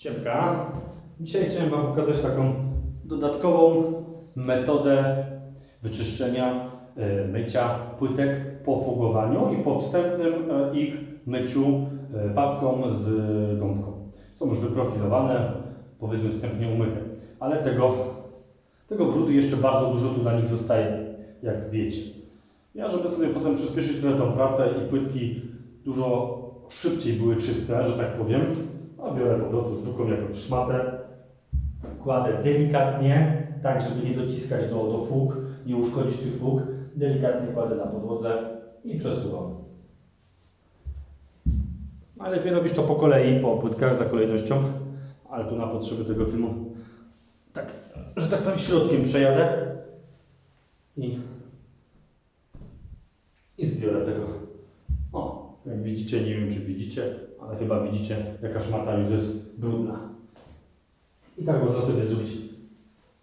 Siemka. Dzisiaj chciałem Wam pokazać taką dodatkową metodę wyczyszczenia, e, mycia płytek po fugowaniu i po wstępnym e, ich myciu e, packą z gąbką. Są już wyprofilowane, powiedzmy wstępnie umyte, ale tego, tego brudu jeszcze bardzo dużo tu na nich zostaje, jak wiecie. Ja, żeby sobie potem przyspieszyć trochę tą pracę i płytki dużo szybciej były czyste, że tak powiem, a biorę po prostu zwykłą jakąś szmatę, kładę delikatnie, tak żeby nie dociskać do, do fug, nie uszkodzić tych fug, delikatnie kładę na podłodze i przesuwam. Najlepiej robić to po kolei, po płytkach za kolejnością, ale tu na potrzeby tego filmu tak, że tak powiem środkiem przejadę i, i zbiorę tego. Widzicie, nie wiem czy widzicie, ale chyba widzicie jaka szmata już jest brudna. I tak można sobie zrobić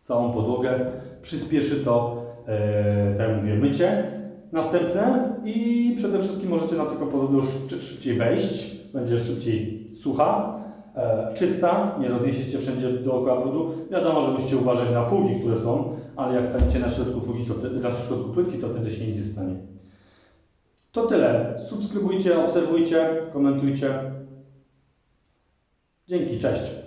całą podłogę. Przyspieszy to, e, tak jak mówię, mycie następne i przede wszystkim możecie na taką podłogę szybciej wejść. Będzie szybciej sucha, e, czysta, nie rozniesiecie wszędzie dookoła brudu. Wiadomo, że musicie uważać na fugi, które są, ale jak staniecie na środku fugi, to na środku płytki, to wtedy się nic nie stanie. To tyle. Subskrybujcie, obserwujcie, komentujcie. Dzięki, cześć.